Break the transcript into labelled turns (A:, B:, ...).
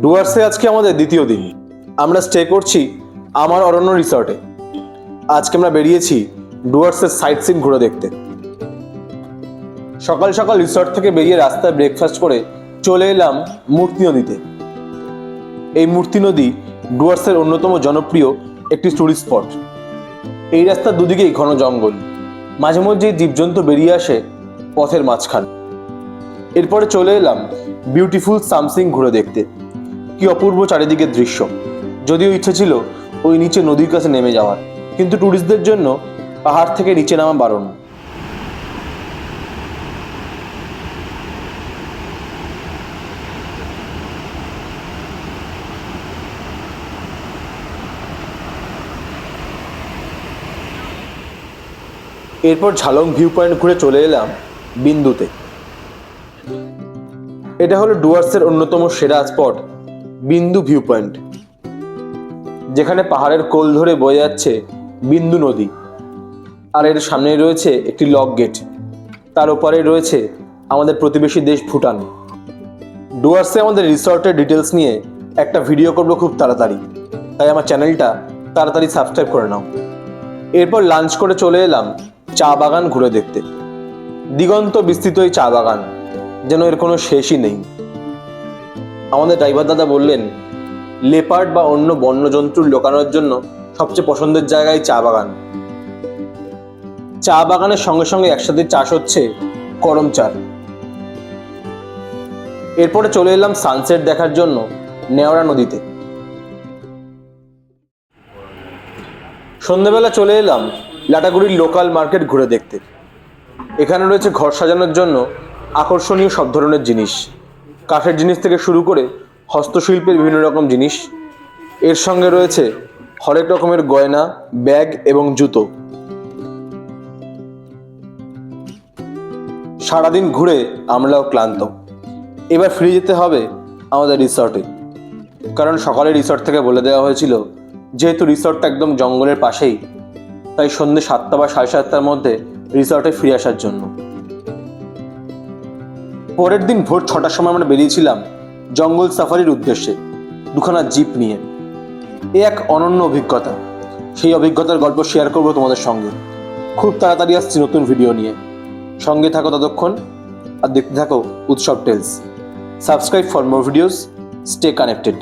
A: ডুয়ার্সে আজকে আমাদের দ্বিতীয় দিন। আমরা স্টে করছি আমার অরণ্য রিসর্টে আজকে আমরা বেরিয়েছি ডুয়ার্সের সাইট সিন ঘুরে দেখতে। সকাল সকাল রিসর্ট থেকে বেরিয়ে রাস্তায় ব্রেকফাস্ট করে চলে এলাম মূর্তি নদীতে। এই মূর্তি নদী ডুয়ার্সের অন্যতম জনপ্রিয় একটি টুরিস্ট স্পট এই রাস্তার দুদিকেই ঘন জঙ্গল। মাঝে মধ্যেই জীবজন্তু বেরিয়ে আসে পথের মাঝখান। এরপরে চলে এলাম বিউটিফুল সামসিং ঘুরে দেখতে। কি অপূর্ব চারিদিকের দৃশ্য। যদিও ইচ্ছে ছিল ওই নিচে নদীর কাছে নেমে যাওয়ার, কিন্তু ট্যুরিস্টদের জন্য পাহাড় থেকে নিচে নামা বারণ। এরপর ঝালং ভিউ পয়েন্ট ঘুরে চলে এলাম বিন্দুতে। এটা হলো ডুয়ার্সের অন্যতম সেরা স্পট। বিন্দু ভিউ পয়েন্ট যেখানে পাহাড়ের কোল ধরে বয়ে যাচ্ছে বিন্দু নদী। আর এর সামনে রয়েছে একটি লক গেট তার ওপারে রয়েছে আমাদের প্রতিবেশী দেশ ভুটান। ডুয়ার্সে আমাদের রিসর্টের ডিটেলস নিয়ে একটা ভিডিও করব খুব তাড়াতাড়ি। তাই আমার চ্যানেলটা তাড়াতাড়ি সাবস্ক্রাইব করে নাও। এরপর লাঞ্চ করে চলে এলাম চা বাগান ঘুরে দেখতে। দিগন্ত বিস্তৃত এই চা বাগান, যেন এর কোনো শেষই নেই। আমাদের ড্রাইভার দাদা বললেন লেপার্ড বা অন্য বন্যজন্তুর লোকানোর জন্য সবচেয়ে পছন্দের জায়গায় চা বাগান। চা বাগানের সঙ্গে সঙ্গে একসাথে চাষ হচ্ছে করম চার এরপরে চলে এলাম সানসেট দেখার জন্য নেওড়া নদীতে। সন্ধেবেলা চলে এলাম লাটাগুড়ির লোকাল মার্কেট ঘুরে দেখতে। এখানে রয়েছে ঘর সাজানোর জন্য আকর্ষণীয় সব ধরনের জিনিস। কাঠের জিনিস থেকে শুরু করে হস্তশিল্পের বিভিন্ন রকম জিনিস। এর সঙ্গে রয়েছে হরেক রকমের গয়না, ব্যাগ এবং জুতো। সারাদিন ঘুরে আমরাও ক্লান্ত। এবার ফিরে যেতে হবে আমাদের রিসর্টে। কারণ সকালে রিসর্ট থেকে বলে দেওয়া হয়েছিল, যেহেতু রিসর্টটা একদম জঙ্গলের পাশেই, তাই সন্ধ্যে সাতটা বা সাড়ে সাতটার মধ্যে রিসর্টে ফিরে আসার জন্য। পরের দিন ভোর ছটার সময় আমরা বেরিয়েছিলাম জঙ্গল সাফারির উদ্দেশ্যে, দুখানা জিপ নিয়ে। এ এক অনন্য অভিজ্ঞতা। সেই অভিজ্ঞতার গল্প শেয়ার করব তোমাদের সঙ্গে। খুব তাড়াতাড়ি আসছি নতুন ভিডিও নিয়ে। সঙ্গে থাকো ততক্ষণ, আর দেখতে থাকো Utsav tales subscribe for more videos stay connected